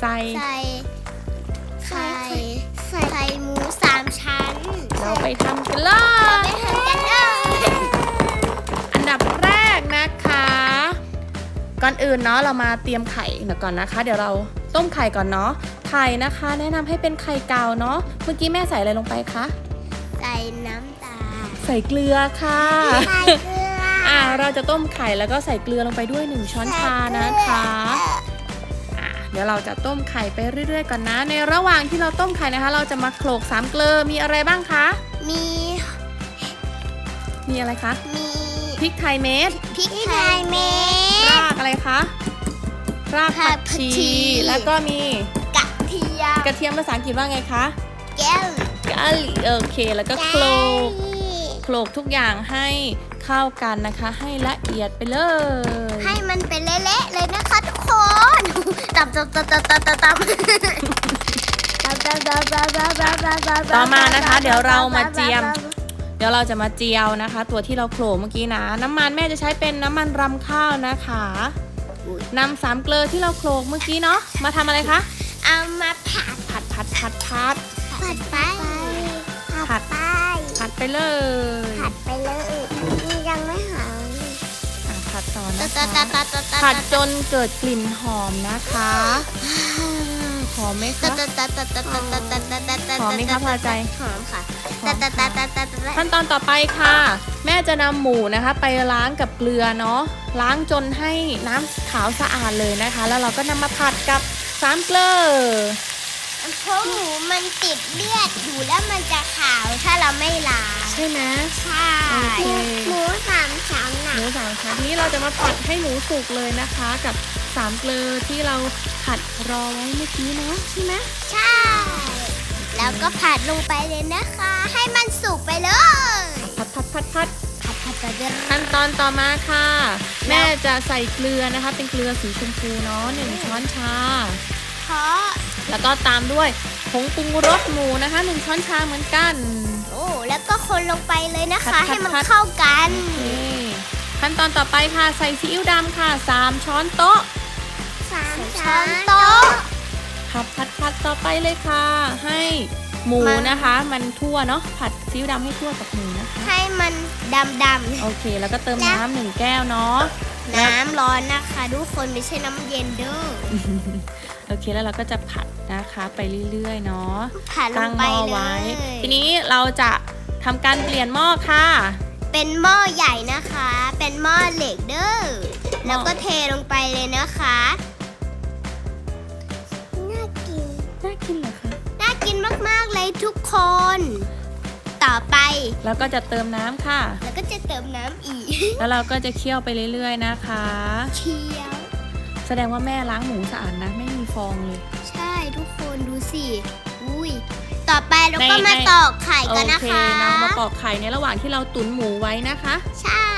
ใส่ใส่ไข่ใส่ไข่หมูสามชั้น เราไปทำกันเลไปยทำกันเลยอันดับแรกนะคะ ก่อนอื่นเนาะเรามาเตรียมไข่หน่อยก่อนนะคะ เดี๋ยวเราต้มไข่ก่อนเนาะไข่นะคะ แนะนำให้เป็นไข่เก่าเนาะเมื่อกี้แม่ใส่อะไรลงไปคะใส่น้ำตาลใส่เกลือค่ะใส่เกลืออ่าเราจะต้มไข่แล้วก็ใส่เกลือลงไปด้วยหนึ่งช้อนชานะคะอะ เดี๋ยวเราจะต้มไข่ไปเรื่อยๆก่อนนะ ในระหว่างที่เราต้มไข่นะคะ เราจะมาโขลกสามเกลือมีอะไรบ้างคะ มี มีอะไรคะ มีพริกไทยเม็ดพริกไทยเม็ราดกอะไรคะ รากผักผักชีชี แล้วก็มีกระเทียม กระเทียมภาษาอังกฤษว่าไงคะแก้วกะหรี่โอเค แล้วก็โขลกโขลกทุกอย่างให้เข้ากันนะคะ ให้ละเอียดไปเลย ให้มันเป็นเละๆเลยนะคะทุก คนตับตับตับตับตับตับตับต่อมานะคะ เดี๋ยวเรามาเจียม เดี๋ยวเราจะมาเจียวนะคะ ตัวที่เราโขลกเมื่อกี้นะ น้ำมันแม่จะใช้เป็นน้ำมันรำข้าวนะคะนำสามเกลือที่เราโขลกเมื่อกี้เนาะมาทำอะไรคะเอามาผัดผัดผัดผัดผัดผัดไปผัดไปผัดไปเลยผัดไปเลยยังไม่หายอะผัด ต่อนะคะผัดจนเกิดกลิ่นหอมนะคะหอมไหมคะหอมไหมคะพอใจหอมค่ะขั้นตอนต่อไปค่ะ แม่จะนำหมูนะคะ ไปล้างกับเกลือเนาะล้างจนให้น้ำขาวสะอาดเลยนะคะ แล้วเราก็นำมาผัดกับสามเกลือเพราะหมูมันติดเลือดอยู่แล้วมันจะขาวถ้าเราไม่ล้างใช่ไหมใช่หมูสามชั้น มูสามชั้นนี้เราจะมาผัดให้หมูสุกเลยนะคะ กับสามเกลือที่เราผัดรอไว้เมื่อกี้เนาะใช่ไหมใช่ แล้วก็ผัดลงไปเลยนะคะ ให้มันสุกไปเลยผัดผัดผัดผัดผัดผัดไปเรื่อยขั้นตอนต่อมาค่ะ แม่จะใส่เกลือนะคะ เป็นเกลือสีชมพูเนาะหนึ่งช้อนชาเพราะแล้วก็ตามด้วยผงปรุงรสหมูนะคะหนึ่งช้อนชาเหมือนกัน โอ้แล้วก็คนลงไปเลยนะคะผัดผัดให้มันผัดเข้ากันโอเค ขั้นตอนต่อไปค่ะใส่ซีอิ๊วดำค่ะสามช้อนโต๊ะ สามช้อนโต๊ะ ผัดผัดผัดต่อไปเลยค่ะ ให้หมูมานะคะ มันทั่วเนาะผัดซีอิ๊วดำให้ทั่วกับหมูนะคะ ให้มันดำดำโอเค แล้วก็เติมแล้วน้ำหนึ่งแก้วเนาะๆน้ำร้อนนะคะ ทุกคนไม่ใช่น้ำเย็นเด้อโอเคแล้วเราก็จะผัดนะคะไปเรื่อยๆเนาะผัดลตั้งงหไปม้อเลไว้ ยทีนี้เราจะทำการเปลี่ยนหม้อค่ะ เป็นหม้อใหญ่นะคะ เป็นหม้อเหล็กเด้อ แล้วก็เทลงไปเลยนะคะ น่ากิน น่ากินเหรอคะ น่ากินมากๆเลยทุกคน ต่อไป แล้วก็จะเติมน้ำค่ะ แล้วก็จะเติมน้ำอีก แล้วเราก็จะเคี่ยวไปเรื่อยๆนะคะ เคี้ยว แสดงว่าแม่ล้างหมูสะอาดนะ ไม่มีฟองเลย ใช่ทุกคนดูสิ อุ้ย ต่อไปเราก็ในมาในตอกไข่โอกันนะเคคะนำมาปอกไข่ในระหว่างที่เราตุ๋นหมูไว้นะคะ ใช่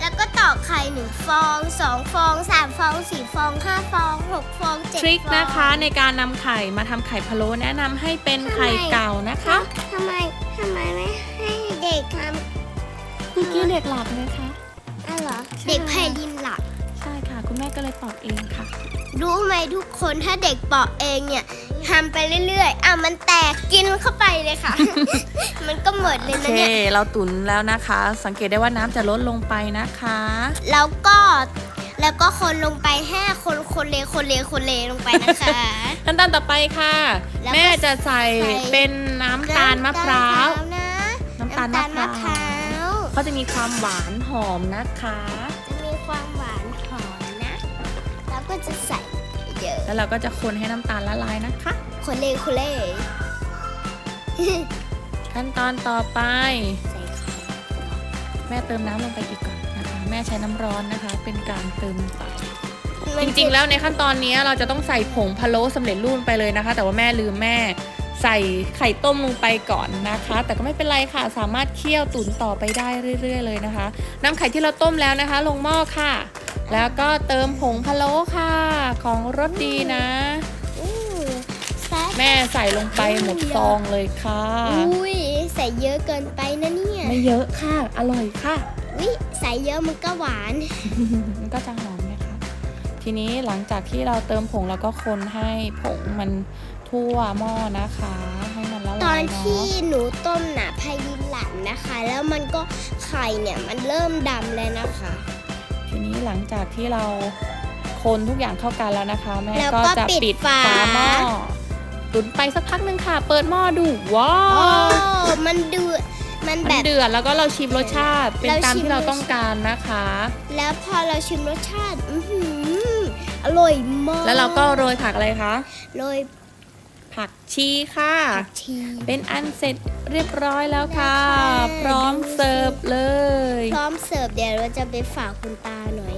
แล้วก็ตอกไข่หนึ่งฟองสองฟองสามฟองสี่ฟองห้าฟองหกฟองเจ็ดทริคฟองนะคะในการนำไข่มาทำไข่พะโล้แนะนำให้เป็นไข่เก่านะคะทำไมทำไมไม่ให้เด็กทเมื่อกี้เด็กหลับไหมคะำอ้าวเหรอใช่เด็กไพลินหลับใช่ค่ะ คุณแม่ก็เลยปอกเองค่ะ รู้ไหมทุกคนถ้าเด็กปอกเองเนี่ยทำไปเรื่อยๆ อะมันแตกกินเข้าไปเลยค่ะ มันก็หมดเลยโอนะเคเนี่ยเราตุ๋นแล้วนะคะ สังเกตได้ว่าน้ำจะลดลงไปนะคะ แล้วก็แล้วก็คนลงไปแห้คนคนเลคนเลคนเลลงไปนะคะ ขั้นตอนต่อไปค่ะ แล้วก็แม่จะใส่ใส่ เป็นน้ำตาลมะพร้าว นะน้ำตาลมะพร้าว วเขาจะมีความหวานหอมนะคะ จะมีความหวานหอมนะ แล้วก็จะใส่เยอะ แล้วเราก็จะคนให้น้ำตาลละลายนะคะ คนเลคนเลขั้นตอนต่อไปใส่ไข่แม่เติมน้ำลงไปอีกก่อนนะคะ แม่ใช้น้ำร้อนนะคะ เป็นการเติมไปมัจนริงๆ แล้วในขั้นตอนนี้เราจะต้องใส่ผงพะโล้สำเร็จรูปไปเลยนะคะ แต่ว่าแม่ลืมแม่ใส่ไข่ต้มลงไปก่อนนะคะ แต่ก็ไม่เป็นไรค่ะ สามารถเคี่ยวตุ๋นต่อไปได้เรื่อย ๆ เลยนะคะ น้ำไข่ที่เราต้มแล้วนะคะ ลงหม้อค่ะ แล้วก็เติมผงพะโล้ค่ะ ของรสดีนะ อู้แซ่บแม่ใส่ลงไปหมดซองเลยค่ะ อุ้ยใส่เยอะเกินไปนะเนี่ยไม่เยอะค่ะ อร่อยค่ะอุ้ยใส่เยอะมันก็หวาน มันก็จะหอมนะคะทีทีนี้หลังจากที่เราเติมผงแล้วก็คนให้ผงมันทั่วหม้อนะคะ ให้มันละตอลานยที่เนาะหนูต้มน่ะพายินหลันนะคะ แล้วมันก็ไข่เนี่ยมันเริ่มดำแล้วนะคะ ทีนี้หลังจากที่เราคนทุกอย่างเข้ากันแล้วนะคะ แม่แล้วก็ก็จะปิดปิดฝา ฝาหม้อตุนไปสักพักหนึ่งค่ะ เปิดหม้อดูว้าโอ้วมันเดือดมันมัแบนบ เดือดแล้วก็เราชิมรสชาติ เป็นเราตามชิม ที่เรารสต้องการนะคะ แล้วพอเราชิมรสชาติ อือหืออร่อยมากแล้วเราก็โรยผักอะไรคะ โรย ผักชีค่ะ ผักชีเป็นอันเสร็จเรียบร้อยแล้วค่ะแล้วค่ะพร้อมดูสิเสิร์ฟเลย พร้อมเสิร์ฟเดี๋ยวเราจะไปฝากคุณตาหน่อย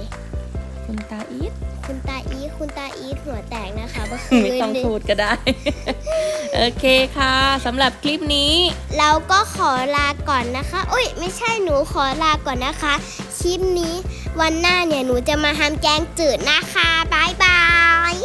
คุณตาอีทคุณตาอีทคุณตาอีทหัวแตกนะคะเมื่อคืนไม่ต้องพูดก็ได้ โอเคค่ะสำหรับคลิปนี้ เราก็ขอลาก่อนนะคะอุ้ยไม่ใช่หนูขอลาก่อนนะคะคลิปนี้วันหน้าเนี่ยหนูจะมาทำแกงจืดนะคะบ๊ายบาย